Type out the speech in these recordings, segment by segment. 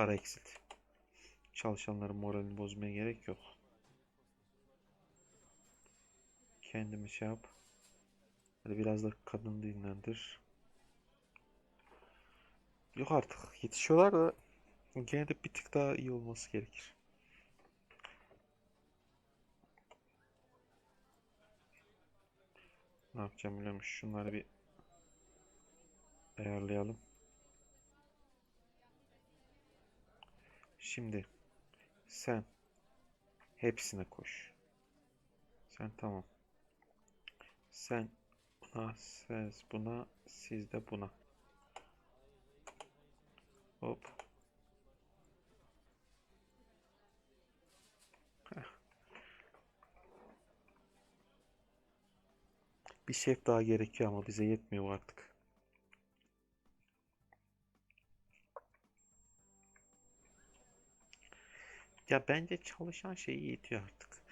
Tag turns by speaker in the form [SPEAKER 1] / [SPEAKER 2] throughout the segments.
[SPEAKER 1] Para eksilt. Çalışanların moralini bozmaya gerek yok. Kendimi şey yap. Hadi biraz da kadın dinlendir. Yok artık yetişiyorlar da gene de bir tık daha iyi olması gerekir. Ne yapacağım biliyor musun? Şunları bir ayarlayalım. Şimdi sen hepsine koş. Sen tamam. Sen buna, siz buna, siz de buna. Hop. Bir şef daha gerekiyor ama bize yetmiyor artık. Ya bence çalışan şeyi yetiyor artık.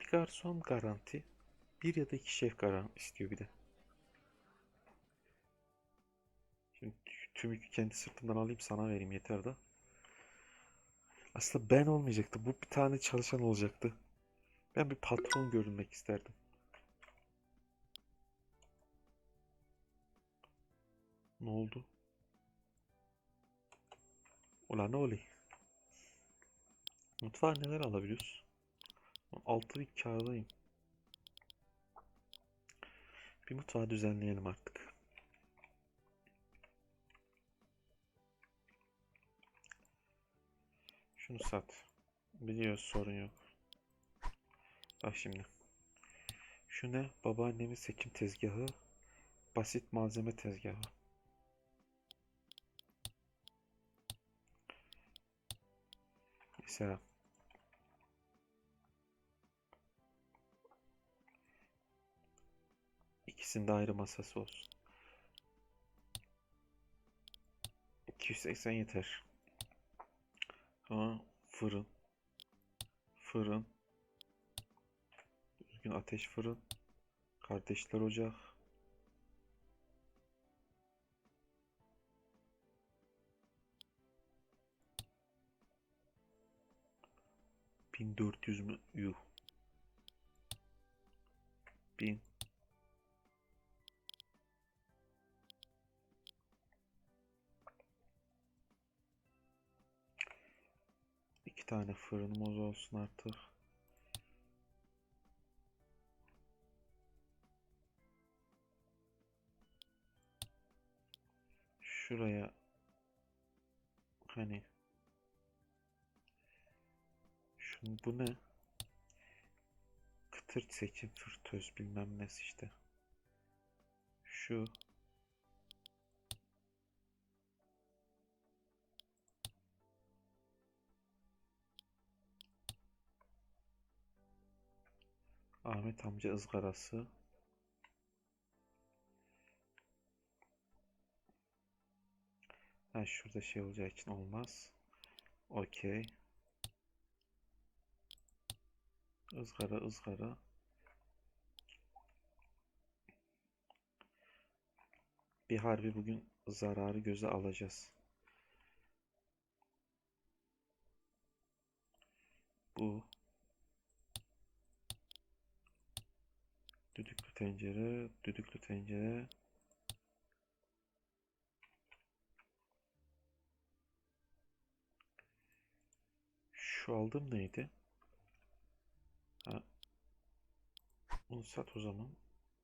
[SPEAKER 1] Bir garson garanti, bir ya da iki şef garanti istiyor bir de. Şimdi tüm yükü kendi sırtımdan alayım sana vereyim yeter de. Aslında ben olmayacaktı. Bu bir tane çalışan olacaktı. Ben bir patron görünmek isterdim. Ne oldu? Ulan ne oluyor? Mutfağa neler alabiliyoruz? 6 bir kârdayım. Bir mutfağı düzenleyelim artık. Şunu sat. Biliyoruz sorun yok. Bak şimdi. Şu ne? Babaannemin seçim tezgahı. Basit malzeme tezgahı. Mesela ikisinde ayrı masası olsun. 280 yeter. Sonra fırın. Fırın. Düzgün ateş fırın. Kardeşler ocak. Bin dört yüz mü? Yuh. Bin. Tane fırınımız olsun artık. Şuraya hani şunu bu ne? Kıtır seçim fırtöz bilmem nesi işte. Şu Ahmet amca ızgarası. Ha şurada şey olacağı için olmaz. Okey. ızgara ızgara. Bir harbi bugün zararı göze alacağız. Bu düdüklü tencere, düdüklü tencere. Şu aldığım neydi? Ha. Bunu sat o zaman.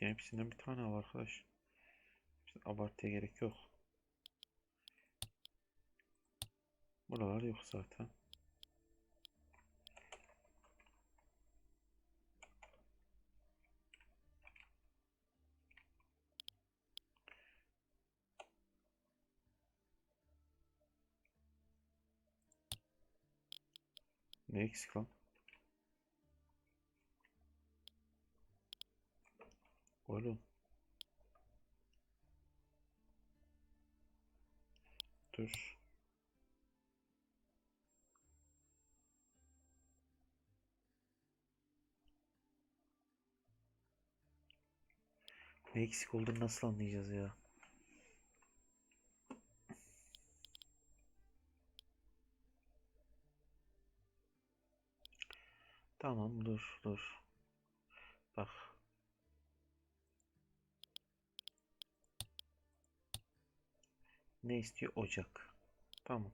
[SPEAKER 1] Ya hepsinden bir tane al arkadaş. Abartıya gerek yok. Buralar yok zaten. Ne eksik lan? Oğlum. Dur. Ne eksik olduğunu nasıl anlayacağız ya? Tamam dur dur. Bak. Ne istiyor? Ocak. Tamam.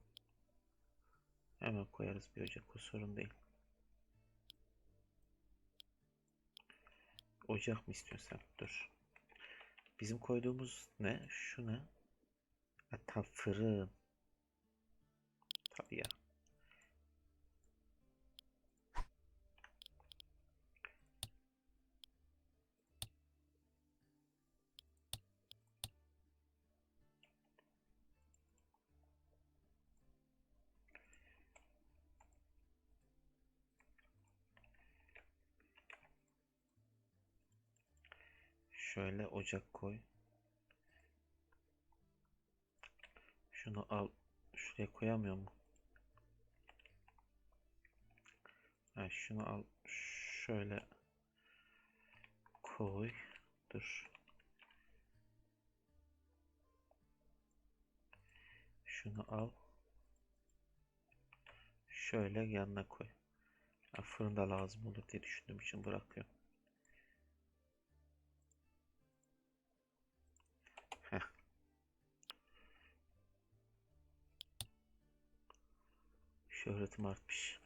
[SPEAKER 1] Hemen koyarız bir ocak. O sorun değil. Ocak mı istiyorsun sen? Dur. Bizim koyduğumuz ne? Şu ne? Ha, tam fırın. Tabii ya. Şöyle ocak koy. Şunu al. Şuraya koyamıyor mu? Ha, şunu al. Şöyle koy. Dur. Şunu al. Şöyle yanına koy. Ha, fırında lazım olur diye düşündüğüm için bırakıyorum. Şöhretim artmış.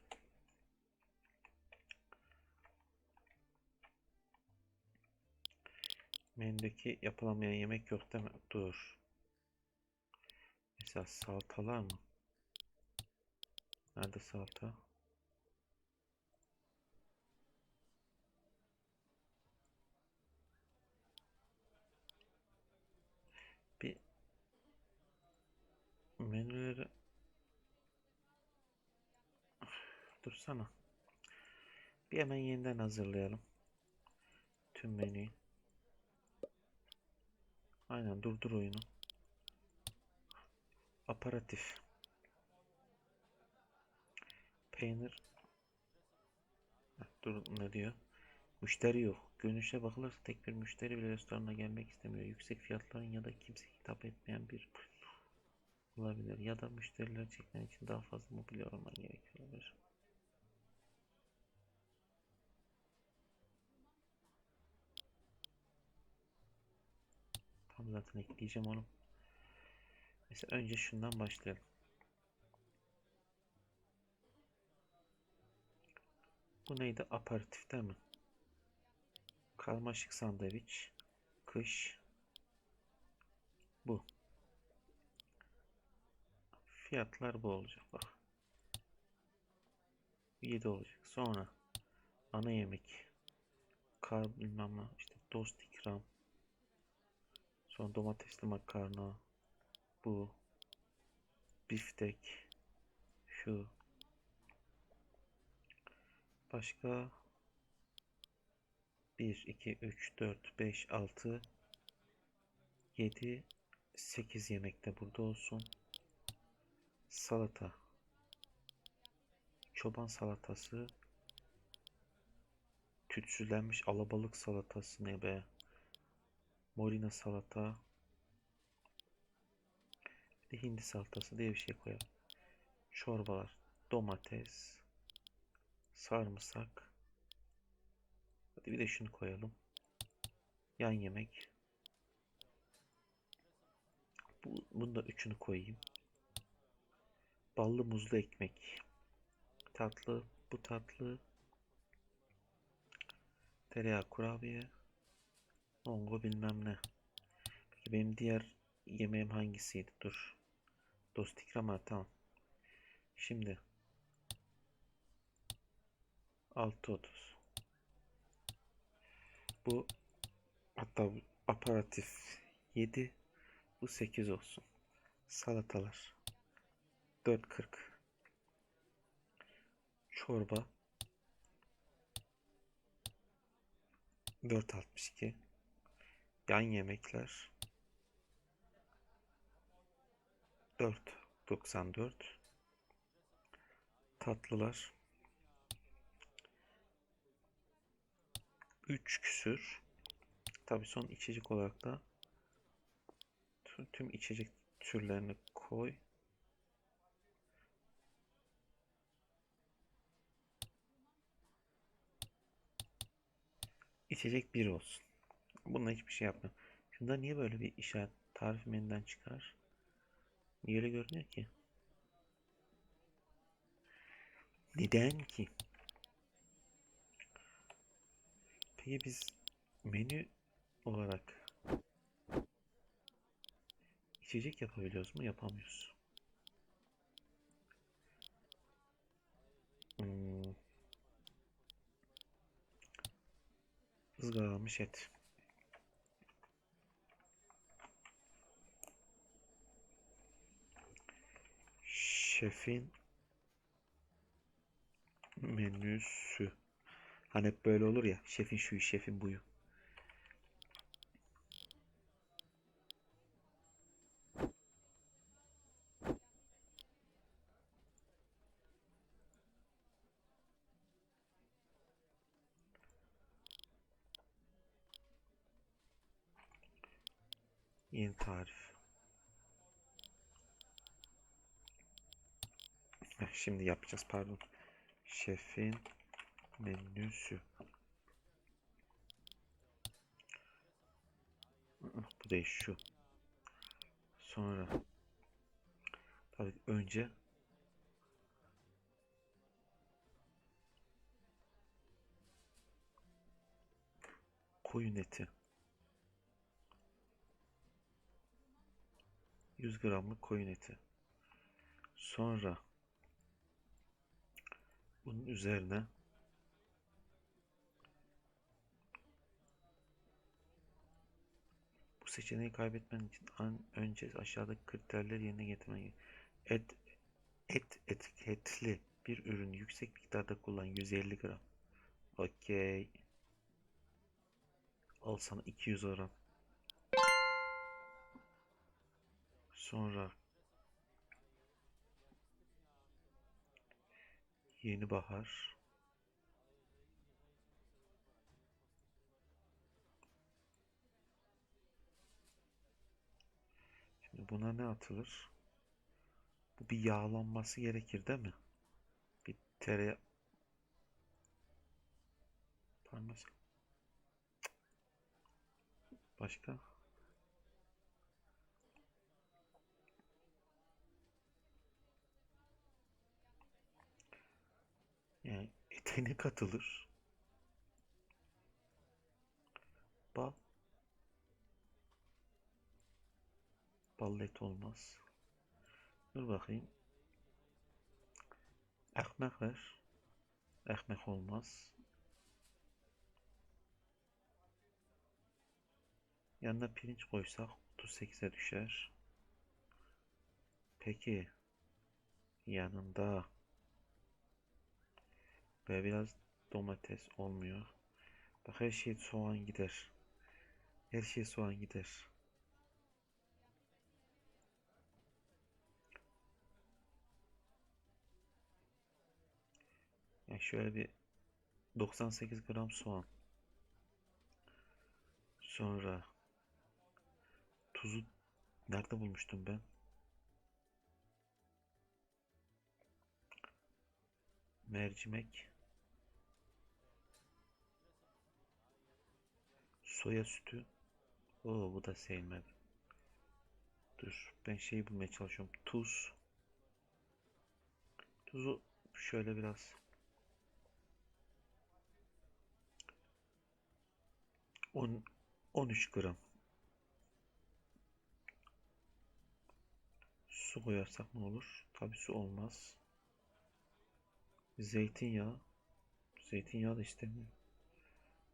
[SPEAKER 1] Menüdeki yapılamayan yemek yok değil mi? Dur. Mesela salatalar mı? Nerede salata? Bir menüleri dursana. Bir hemen yeniden hazırlayalım. Tüm menüyü. Aynen durdur oyunu. Aparatif. Peynir. Dur ne diyor? Müşteri yok. Görünüşe bakılırsa tek bir müşteri bile restorana gelmek istemiyor. Yüksek fiyatların ya da kimse hitap etmeyen bir olabilir. Ya da müşterileri çekmen için daha fazla mobilya olman gerekiyor. Tam zaten ekleyeceğim onu. Mesela önce şundan başlayalım. Bu neydi? Aparatif değil mi? Karmaşık sandviç. Kış. Bu. Fiyatlar bu olacak bak. 7 olacak. Sonra ana yemek. Kar bilmem ne. işte dost ikram. Sonra domatesli makarna. Bu. Biftek. Şu. Başka 1, 2, 3, 4, 5, 6, 7, 8 yemek de burada olsun. Salata. Çoban salatası. Tütsülenmiş alabalık salatası ne be? Morina salata. Bir de hindi salatası diye bir şey koyalım. Çorbalar. Domates. Sarımsak. Hadi bir de şunu koyalım. Yan yemek. Bu, bunu da üçünü koyayım. Ballı muzlu ekmek. Tatlı. Bu tatlı. Tereyağı kurabiye. Mongo bilmem ne. Peki benim diğer yemeğim hangisiydi? Dur. Dostik ama tamam. Şimdi 6.30 Bu hatta bu aparatif 7 bu 8 olsun. Salatalar 4.40 Çorba 4.62 Yan yemekler 4.94 Tatlılar 3 küsür. Tabi son içecek olarak da tüm, içecek türlerini koy. İçecek bir olsun. Bununla hiçbir şey yapmıyorum. Şunda niye böyle bir işaret tarif menüden çıkar? Niye öyle görünüyor ki? Neden ki? Peki biz menü olarak içecek yapabiliyoruz mu? Yapamıyoruz. Hmm. Et. Şefin menüsü. Hani hep böyle olur ya. Şefin şuyu, şefin buyu. Yeni tarif. Heh, Şimdi yapacağız pardon. Şefin menüsü. Bu değil şu. Sonra tabii önce koyun eti. 100 gramlık koyun eti. Sonra bunun üzerine bu seçeneği kaybetmen için an önce aşağıdaki kriterleri yerine getirmen. Et et etiketli bir ürünü yüksek miktarda kullan 150 gram. Okey. Al sana 200 gram. Sonra yeni bahar. Şimdi buna ne atılır? Bu bir yağlanması gerekir değil mi? Bir tereyağı parmesan. Başka? Yani ete ne katılır? Bal. Ballı et olmaz. Dur bakayım. Ekmek ver. Ekmek olmaz. Yanına pirinç koysak 38'e düşer. Peki yanında böyle biraz domates olmuyor. Bak her şey soğan gider. Her şey soğan gider. Yani şöyle bir 98 gram soğan. Sonra tuzu nerede bulmuştum ben? Mercimek. Soya sütü. Oo bu da sevmedi. Dur ben şeyi bulmaya çalışıyorum. Tuz. Tuzu şöyle biraz 10 13 gram. Su koyarsak ne olur? Tabii su olmaz. Zeytinyağı. Zeytinyağı da istemiyor.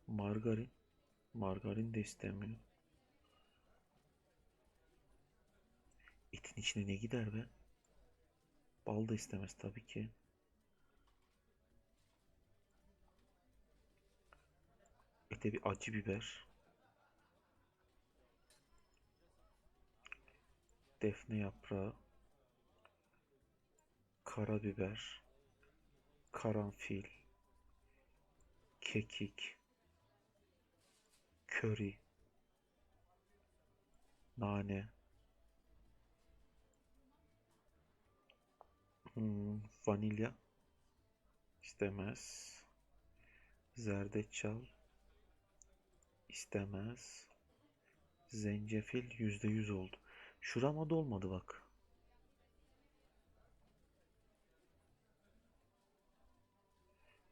[SPEAKER 1] Margarin. Margarin de istemiyor. Etin içine ne gider be? Bal da istemez tabii ki. Ete bir acı biber. Defne yaprağı. Karabiber. Karanfil. Kekik. Köri. Nane. Hmm, vanilya. istemez. Zerdeçal. istemez. Zencefil %100 oldu. Şurama da olmadı bak.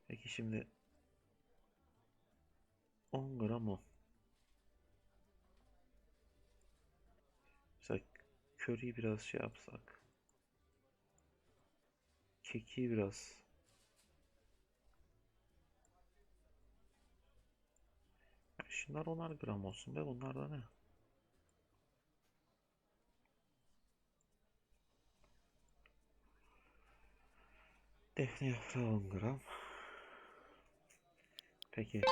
[SPEAKER 1] Peki şimdi 10 gram o. Mesela köriyi biraz şey yapsak. Keki biraz. Şunlar 10'ar gram olsun be bunlar da ne? Defne yaprağı 10 gram. Peki.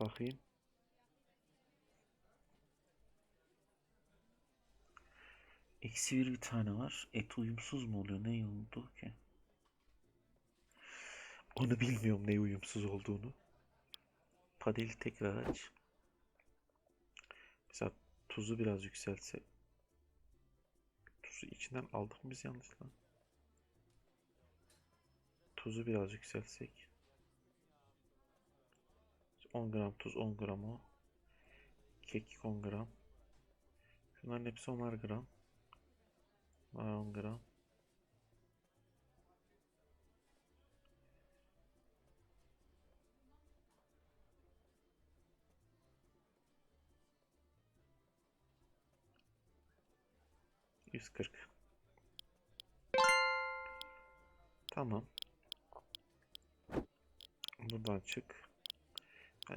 [SPEAKER 1] Bakayım. Eksi bir bir tane var. Et uyumsuz mu oluyor? Ne oldu ki? Onu bilmiyorum ne uyumsuz olduğunu. Padeli tekrar aç. Mesela tuzu biraz yükselse. Tuzu içinden aldık mı biz yanlışlıkla? Tuzu biraz yükselsek. 10 gram tuz 10 gram o. Kekik 10 gram. Şunların hepsi 10'ar gram. Bunlar 10 gram. Yüz. Tamam. Buradan çık.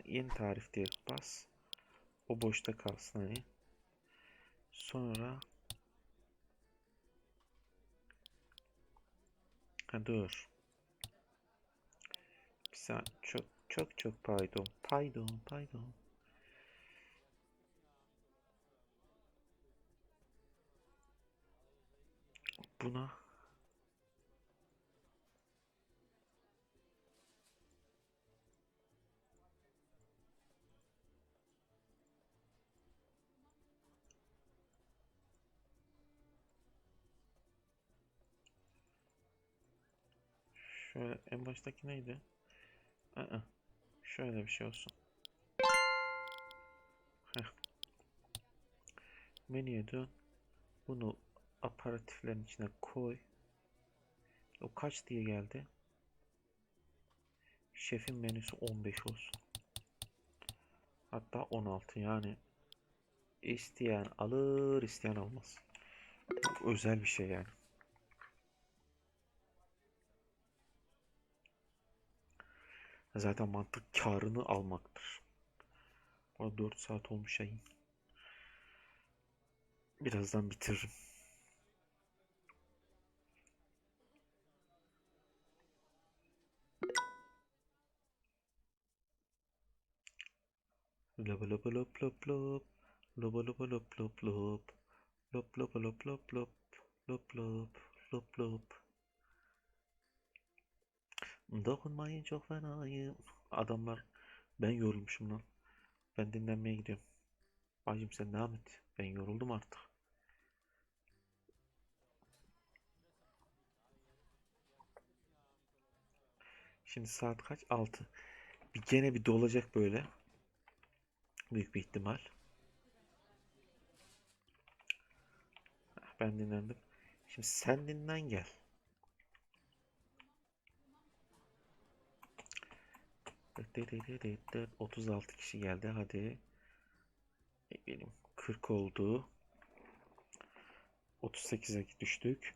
[SPEAKER 1] Yeni tarif diye bas. O boşta kalsın hani. Sonra ha dur. Bir saniye. Çok çok çok pardon. Pardon, pardon. Buna şöyle en baştaki neydi? Aa, şöyle bir şey olsun. Heh. Menüye dön. Bunu aparatiflerin içine koy. O kaç diye geldi? Şefin menüsü 15 olsun. Hatta 16 yani. İsteyen alır, isteyen almaz. Özel bir şey yani. Zaten mantık karını almaktır. Bu arada 4 saat olmuş yayın. Birazdan bitiririm. Loba lop lop lop. Loba loba lop lop lop. Lop loba lop lop lop. Lop lop. Lop lop. Dokunmayın çok fenayım. Adamlar ben yorulmuşum lan. Ben dinlenmeye gidiyorum. Bacım sen devam et. Ben yoruldum artık. Şimdi saat kaç? 6. Bir gene bir dolacak böyle. Büyük bir ihtimal. Ben dinlendim. Şimdi sen dinlen gel. 36 kişi geldi hadi. Benim 40 oldu. 38'e düştük.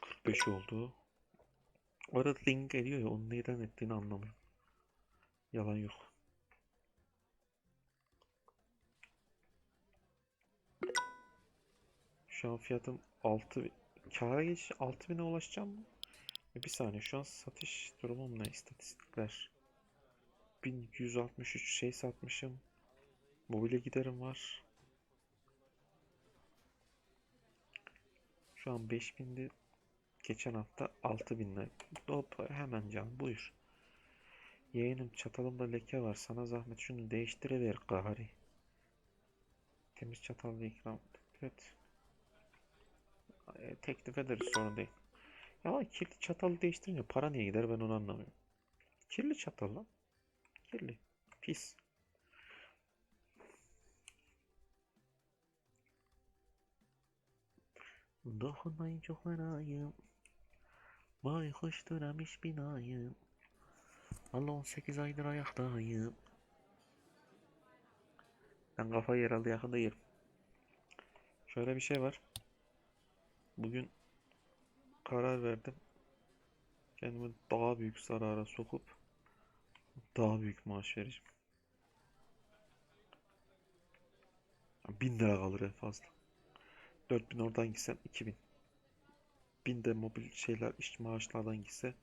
[SPEAKER 1] 45 oldu. O arada link ediyor ya onu neden ettiğini anlamıyorum. Yalan yok. Şu an fiyatım 6 kâra geç 6000'e ulaşacağım mı? Bir saniye şu an satış durumum ne? İstatistikler. 1163 şey satmışım. Mobilya giderim var. Şu an 5000'di Geçen hafta 6000'le Hop hemen can buyur. Yeğenim çatalımda leke var. Sana zahmet şunu değiştiriver gari. Temiz çatalla ikram. Evet. E, Teklif ederiz sorun değil ya kirli çatalı değiştirince para niye gider ben onu anlamıyorum. Kirli çatal lan. Kirli. Pis. Dokunmayın çok fenayım. Baykuş türemiş binayım. Valla 18 aydır ayaktayım. Ben kafayı herhalde yakında yerim. Şöyle bir şey var. Bugün karar verdim. Kendimi daha büyük zarara sokup daha büyük maaş vereceğim. 1000 lira kalır en fazla. 4000 oradan gitsen 2000. 1000 de mobil şeyler iş maaşlardan gitse